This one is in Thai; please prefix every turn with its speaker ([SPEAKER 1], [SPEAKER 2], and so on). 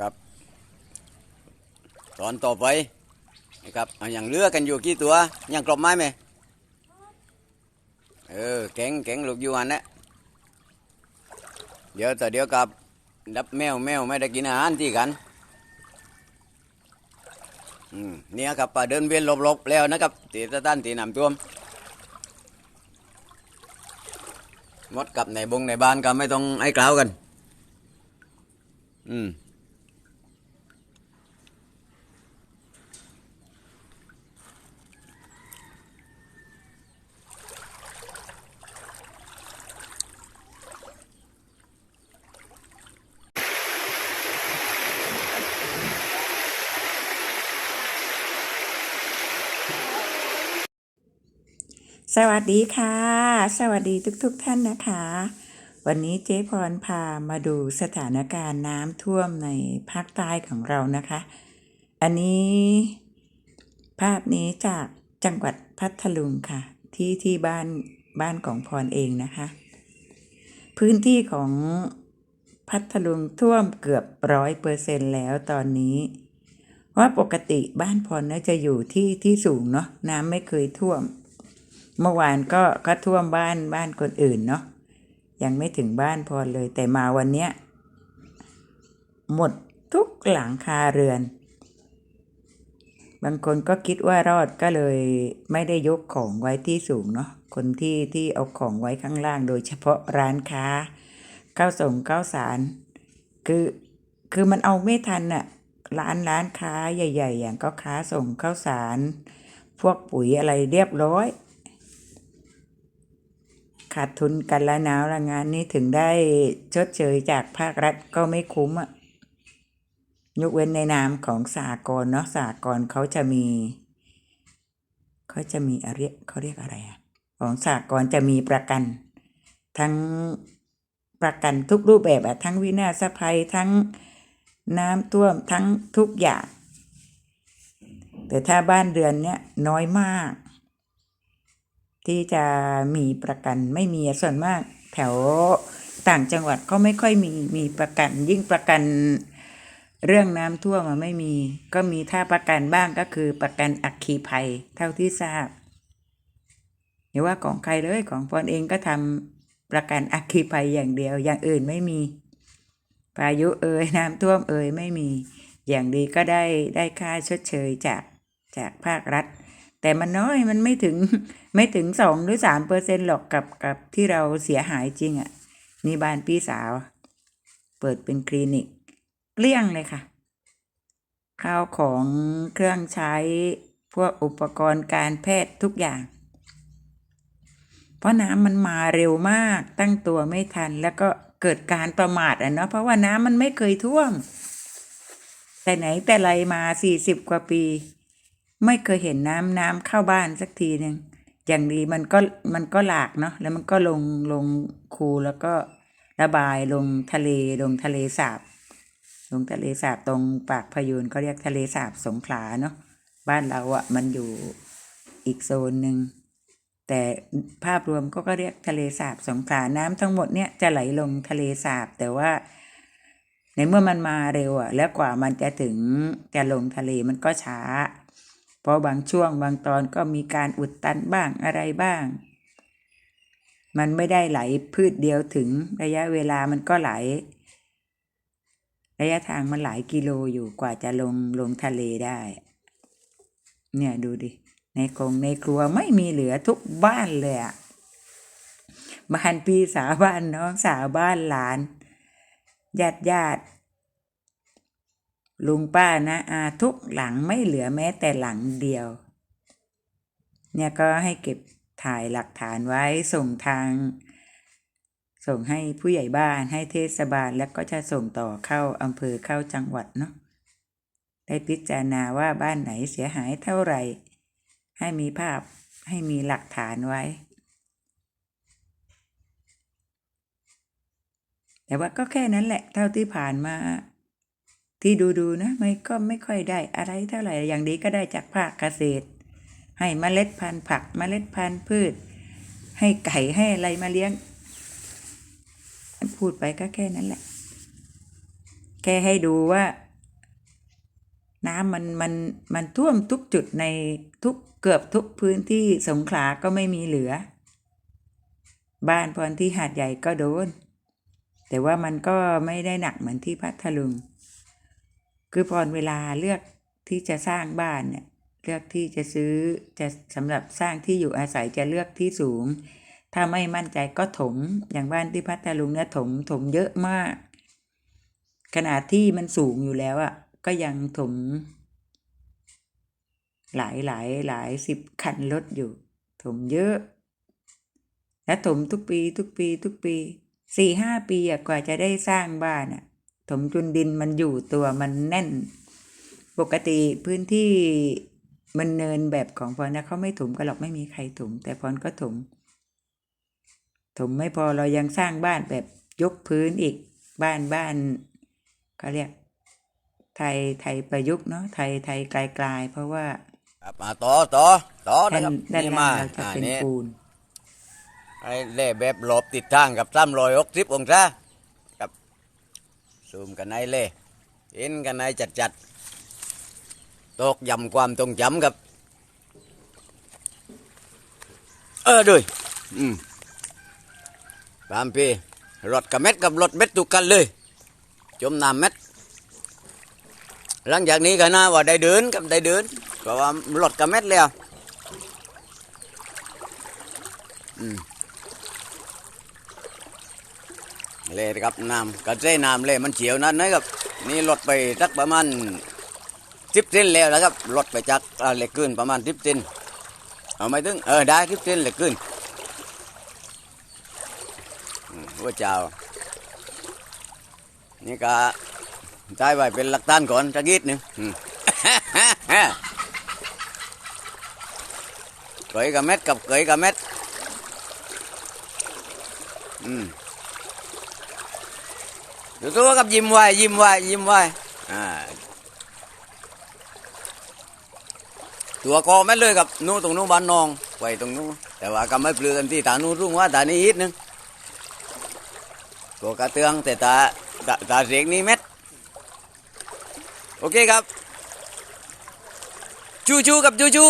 [SPEAKER 1] ครับ ตอนต่อไปนะครับอย่างเลือกันอยู่กี่ตัวยังกรอบไม้ไหมเออแข็งแข็งลูกยูอันนะเดี๋ยวแต่เดี๋ยวกับดับแมวแมวไม่ได้กินอาหารที่กันอืมเนี่ยครับป่าเดินเวียนหลบๆแล้วนะครับตีตะตันตีน้ำท่วมมดกับในบงในบ้านก็ไม่ต้องไอ้กล่าวกัน อืม
[SPEAKER 2] สวัสดีค่ะ สวัสดีทุกๆทท่านนะคะ วันนี้เจ๊พรพามาดูสถานการณ์น้ำท่วมในภาคใต้ของเรานะคะ อันนี้ภาพนี้จากจังหวัดพัทลุงค่ะ ที่ที่บ้านบ้านของพรเองนะคะ พื้นที่ของพัทลุงท่วมเกือบร้อยเปอร์เซ็นแล้วตอนนี้ ว่าปกติบ้านพรน่าจะอยู่ที่ที่สูงเนาะน้ำไม่เคยท่วม เมื่อวานก็ก็ท่วมบ้านบ้านคนอื่นเนาะยังไม่ถึงบ้านพรเลย แต่มาวันเนี้ยหมดทุกหลังคาเรือน บางคนก็คิดว่ารอดก็เลยไม่ได้ยกของไว้ที่สูงเนาะคนที่ที่เอาของไว้ข้างล่าง โดยเฉพาะร้านค้าข้าวส่งข้าวสาร คือคือมันเอาไม่ทันอะร้านร้านค้าใหญ่ ๆ อย่างก็ค้าส่งข้าวสาร พวกปุ๋ยอะไรเรียบร้อย ขาดทุนกันแล้วนะละงานนี้ถึงได้ชดเชยจากภาครัฐก็ไม่คุ้มอะยกเว้นในนามของสากลเนาะสากลเขาจะมี เขาจะมีอะไรเขาเรียกอะไรอะของสากลจะมีประกัน ทั้งประกันทุกรูปแบบอะทั้งวินาศภัยทั้งน้ำท่วมทั้งทุกอย่าง แต่ถ้าบ้านเรือนเนี้ยน้อยมาก ที่จะมีประกันไม่มีส่วนมากแถวต่างจังหวัดก็ไม่ค่อยมีมีประกัน ยิ่งประกันเรื่องน้ำท่วมมันไม่มี ก็มีถ้าประกันบ้างก็คือประกันอัคคีภัยเท่าที่ทราบอย่าว่าของใครเลยของพรเองก็ทำประกันอัคคีภัยอย่างเดียวอย่างอื่นไม่มีพายุเอ่ยน้ำท่วมเอ่ยไม่มี อย่างดีก็ได้ได้ค่าชดเชยจากจากภาครัฐ แต่มันน้อยมันไม่ถึงไม่ถึงสองหรือสามเปอร์เซ็นหรอกกับกับที่เราเสียหายจริงอะ่ะนี่บ้านพี่สาว เปิดเป็นคลินิกเกลี้ยงเลยค่ะ ข้าวของเครื่องใช้พวกอุปกรณ์การแพทย์ทุกอย่าง เพราะน้ำมันมาเร็วมากตั้งตัวไม่ทันแล้วก็เกิดการประมาทอะเนาะเพราะว่าน้ำมันไม่เคยท่วม แต่ไหนแต่ไรมาสี่สิบกว่าปี ไม่เคยเห็นน้ำน้ำเข้าบ้านสักทีหนึ่งอย่างดีมันก็มันก็หลากเนาะแล้วมันก็ลงลงคูแล้วก็ระบายลงทะเลลงทะเลสาบ ลงทะเลสาบตรงปากพยูนเขาเรียกทะเลสาบสงขลาเนาะบ้านเราอะ่ะมันอยู่อีกโซนหนึ่งแต่ภาพรวมก็ก็เรียกทะเลสาบสงขลาน้ำทั้งหมดเนี่ยจะไหลลงทะเลสาบ แต่ว่า ในเมื่อมันมาเร็วอะ่ะแล้วกว่ามันจะถึงจะลงทะเลมันก็ช้า เพราะบางช่วงบางตอนก็มีการอุดตันบ้างอะไรบ้าง มันไม่ได้ไหลพืชเดียวถึงระยะเวลามันก็ไหล ระยะทางมันหลายกิโลอยู่กว่าจะลงลงทะเลได้ เนี่ยดูดิ ในกรงในครัวไม่มีเหลือทุกบ้านเลยอะบ้านพี่สาวบ้านน้องสาวบ้านหลานญาติญาติ ลุงป้านะอาทุกหลังไม่เหลือแม้แต่หลังเดียว เนี่ยก็ให้เก็บถ่ายหลักฐานไว้ส่งทาง ส่งให้ผู้ใหญ่บ้านให้เทศบาลแล้วก็จะส่งต่อเข้าอำเภอเข้าจังหวัดเนาะได้พิจารณาว่าบ้านไหนเสียหายเท่าไหร่ ให้มีภาพให้มีหลักฐานไว้ แต่ว่าก็แค่นั้นแหละเท่าที่ผ่านมา ที่ดูดูนะไม่ก็ไม่ค่อยได้อะไรเท่าไหร่อย่างดีก็ได้จากภาคเกษตร ให้เมล็ดพันธุ์ผักเมล็ดพันธุ์พืช ให้ไก่ให้อะไรมาเลี้ยง พูดไปก็แค่นั้นแหละ แค่ให้ดูว่า น้ำมันมันมันท่วมทุกจุดในทุกเกือบทุกพื้นที่สงขลาก็ไม่มีเหลือ บ้านพรที่หาดใหญ่ก็โดน แต่ว่ามันก็ไม่ได้หนักเหมือนที่พัทลุง คือพรเวลาเลือกที่จะสร้างบ้านเนี่ยเลือกที่จะซื้อจะสำหรับสร้างที่อยู่อาศัยจะเลือกที่สูง ถ้าไม่มั่นใจก็ถมอย่างบ้านที่พัทลุงเนี่ยถมถมเยอะมาก ขนาดที่มันสูงอยู่แล้วอะ่ะก็ยังถม หลายหลายหลายสิบคันรถอยู่ ถมเยอะ และถมทุกปีทุกปีทุกปีสี่ห้าปีกว่าจะได้สร้างบ้านอะ ถมจนดินมันอยู่ตัวมันแน่น ปกติพื้นที่มันเนินแบบของพรนะเขาไม่ถมกันหรอกไม่มีใครถม แต่พรก็ถม ถมไม่พอเรายังสร้างบ้านแบบยกพื้นอีกบ้านบ้านเขาเรียก ไทยไทยประยุกต์เนาะไทยไทยไกลๆเพราะว่า
[SPEAKER 1] ครับมาต่อต่อต่อนะ
[SPEAKER 2] ด้าน
[SPEAKER 1] ครับ
[SPEAKER 2] ด้าน
[SPEAKER 1] นี่
[SPEAKER 2] ล่า
[SPEAKER 1] มา
[SPEAKER 2] งเราจะ
[SPEAKER 1] อ่า
[SPEAKER 2] เป็น
[SPEAKER 1] นี่
[SPEAKER 2] ปูน
[SPEAKER 1] ไอ้เล่แบบหลบติดทางกับซ้ำรอยหกสิบองศากับ ซูมกันในเล่เห็นกันในจัดจัดๆตกยำความตรงจำกับ เออด้วยอืมตามพีรถกับเม็ดกับรถเม็ดตุกกันเลย จมน้ำเม็ดหลังจากนี้ก็น่าว่าได้เดินกับได้เดินเพราะว่ารถกับเม็ดแล้วอืม เล่ครับน้ำกระเจน้ำเล่มันเฉียวนั้นนะครับนี่รถไปสักประมาณสิบเซนแล้วนะครับรถไปจากอ่าเหล็กขึ้นประมาณสิบเซนเอาไม่ถึงเออได้สิบเซนเหล็กขึ้นว่าเจ้านี่ก็ใช้ไว้เป็นหลักฐานก่อนสักนิดหนึ่งเกยกับเม็ดกับเกยกับเม็ดอืม ดูตัวกับยิ้มไว้ยิ้มไว้ยิ้มไว้ตัวกอเม็ดเลยกับนู้นตรงนู้นบ้านนองไว้ตรงนู้นแต่ว่าก็ไม่เปลือกันที่ตานู้นรุ่งว่าตานี้อีกนึงตัวกระเตืองแต่ตาตาตาเสียงนี้เม็ดโอเคครับ จูจูกับจูจู